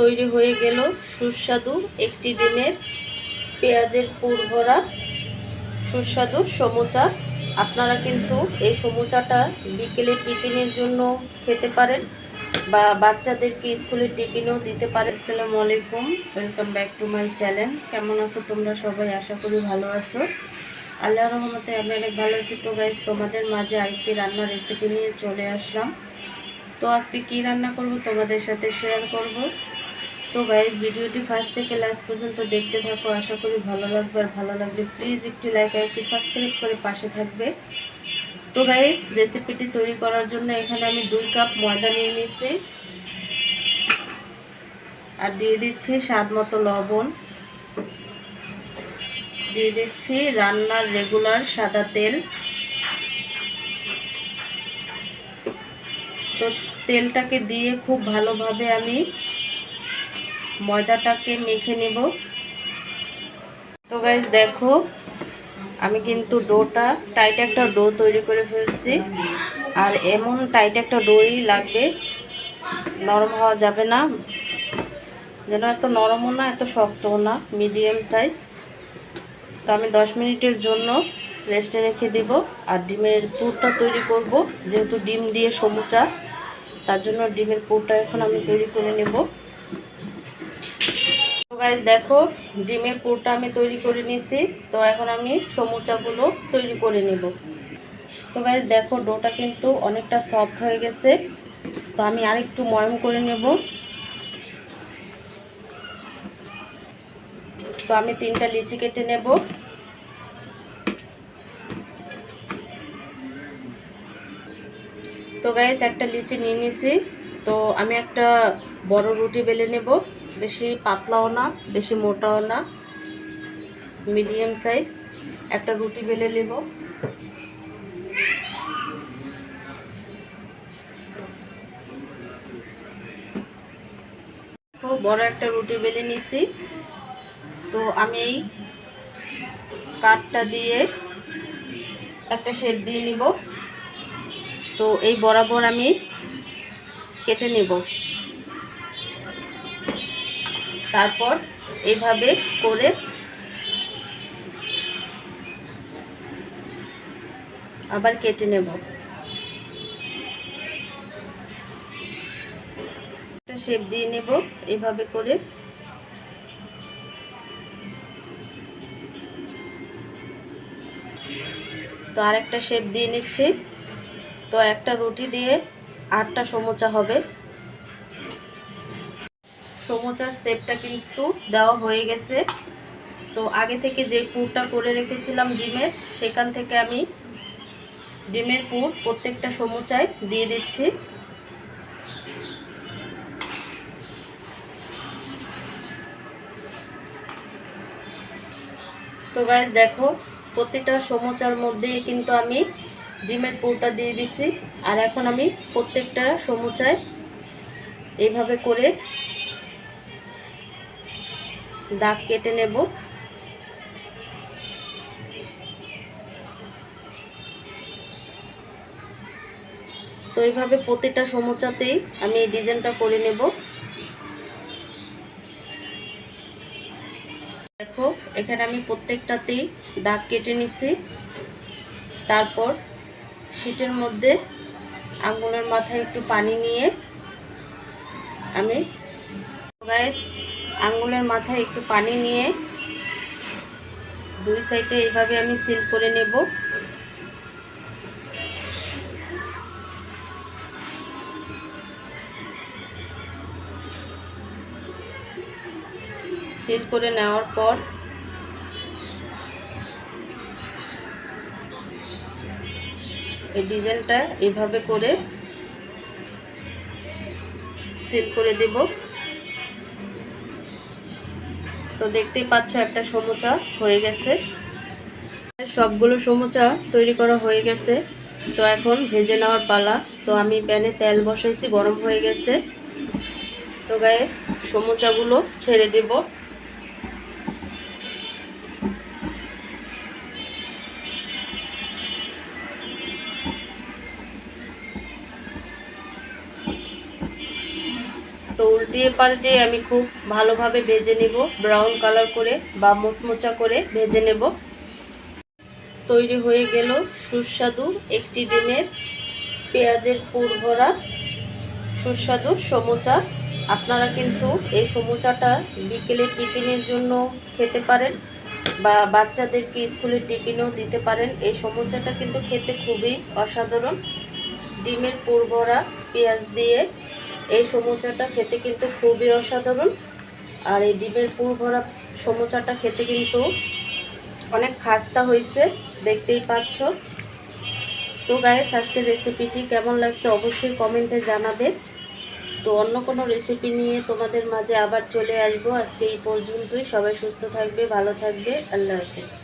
তৈরি হয়ে গেল সুস্বাদু একটি ডিমের পেঁয়াজের পুর ভরা সুস্বাদু সমুচা। আপনারা কিন্তু এই সমুচাটা বিকেলে টিফিনের জন্য খেতে পারেন বা বাচ্চাদেরকে স্কুলের টিফিনও দিতে পারে আসসালামু আলাইকুম welcome back to my channel কেমন আছো তোমরা সবাই? আশা করি ভালো আছো। আল্লাহ রহমতে আমি অনেক ভালো আছি। তো গাইজ তোমাদের মাঝে আরেকটি রান্নার রেসিপি নিয়ে চলে আসলাম। তো আজকে কি রান্না করব তোমাদের সাথে শেয়ার করব। তো গাইজ ভিডিওটি ফার্স্ট থেকে লাস্ট পর্যন্ত দেখতে থাকো। আশা করি ভালো লাগবে। আর ভালো লাগলে প্লিজ একটি লাইক আর একটি সাবস্ক্রাইব করে পাশে থাকবে। তো গাইজ রেসিপিটি তৈরি করার জন্য এখানে আমি দুই কাপ ময়দা নিয়ে নিয়েছি। আর দিয়ে দিচ্ছি স্বাদ মতো লবণ। দিয়ে দিচ্ছি রান্নার রেগুলার সাদা তেল। তো তেলটাকে দিয়ে খুব ভালোভাবে আমি ময়দাটাকে মেখে নেব। তো গাইজ দেখো, আমি কিন্তু ডোটা টাইট একটা ডো তৈরি করে ফেলছি। আর এমন টাইট একটা ডোই লাগবে, নরম হওয়া যাবে না। যেন এত নরমও না, এত শক্তও না মিডিয়াম সাইজ তো আমি দশ মিনিটের জন্য রেস্টে রেখে দেব। আর ডিমের পুরটা তৈরি করব, যেহেতু ডিম দিয়ে সমুচা, তার জন্য ডিমের পুরটা এখন আমি তৈরি করে নেব। গাইজ দেখো, ডিমের পুরটা আমি তৈরি করে নিয়েছি। তো এখন আমি সমুচাগুলো তৈরি করে নেব। তো গাইজ দেখো, ডোটা কিন্তু অনেকটা সফট হয়ে গেছে। তো আমি আরেকটু ময়ম করে নেব। তো আমি তিনটা লিচি কেটে নেব। তো গাইস একটা লিচি নিয়ে নিছি তো আমি একটা বড় রুটি বেলে নেব। বেশি পাতলাও না, বেশি মোটাও না। Medium size. একটা রুটি বেলে নেব। বড় একটা রুটি বেলে নিছি। তো আমি এই কাঠটা দিয়ে একটা শেপ দিয়ে নিব। তো এই বরাবর আমি কেটে নেব। তারপর এভাবে করে আবার কেটে নেব। একটা শেপ দিয়ে নেব এইভাবে করে। তো আরেকটা শেপ দিয়ে নিচ্ছি। তো একটা রুটি দিয়ে আটটা সমোচা হবে। সমোচার সেপটা কিন্তু দেওয়া হয়ে গেছে। তো আগে থেকে যে পুরটা করে রেখেছিলাম ডিমের, সেখান থেকে আমি ডিমের পুর প্রত্যেকটা সমোচায় দিয়ে দিচ্ছি। তো গাইজ দেখো, প্রত্যেকটা সমোচার মধ্যে কিন্তু আমি ডিমের পুরটা দিয়ে দিছি। আর এখন আমি প্রত্যেকটা সমুচায় এইভাবে করে দাগ কেটে নেব। তো এইভাবে প্রতিটা সমুচাতেই আমি এই ডিজাইনটা করে নেব। দেখো, এখানে আমি প্রত্যেকটাতেই দাগ কেটে নিছি। তারপর শীটের মধ্যে আঙুলের মাথায় একটু পানি নিয়ে আমি গ্যাস আঙুলের মাথায় একটু পানি নিয়ে দুই সাইডে এইভাবে আমি সিল করে নেব। সিল করে নেওয়ার পর এই ডিজাইনটা এভাবে করে সিল করে দেব। তো দেখতেই পাচ্ছ একটা সমুচা হয়ে গেছে। সবগুলো সমুচা তৈরি করা হয়ে গেছে। তো এখন ভেজে নেওয়ার পালা। তো আমি প্যানে তেল বসাইছি, গরম হয়ে গেছে। তো গ্যাস সমুচাগুলো ছেড়ে দেব। তো উল্টিয়ে পাল্টে আমি খুব ভালোভাবে ভেজে নেব ব্রাউন কালার করে বা মোচমোচা করে ভেজে নেব। তৈরি হয়ে গেল সুস্বাদু একটি ডিমের পেঁয়াজের পুর ভরা সুস্বাদু সমোচা। আপনারা কিন্তু এই সমোচাটা বিকেলে টিফিনের জন্য খেতে পারেন বা বাচ্চাদেরকে স্কুলের টিফিনও দিতে পারেন। এই সমোচাটা কিন্তু খেতে খুবই অসাধারণ। ডিমের পুর ভরা পেঁয়াজ দিয়ে এই সমোচাটা খেতে কিন্তু খুবই অসাধারণ। আর এই ডিমের পুর ভরা সমোচাটা খেতে কিন্তু অনেক খাস্তা হয়েছে, দেখতেই পাচ্ছ। তো গায়ে আজকের রেসিপিটি কেমন লাগছে অবশ্যই কমেন্টে জানাবে। তো অন্য কোনো রেসিপি নিয়ে তোমাদের মাঝে আবার চলে আসব। আজকে এই পর্যন্তই। সবাই সুস্থ থাকবে, ভালো থাকবে। আল্লাহ হাফিজ।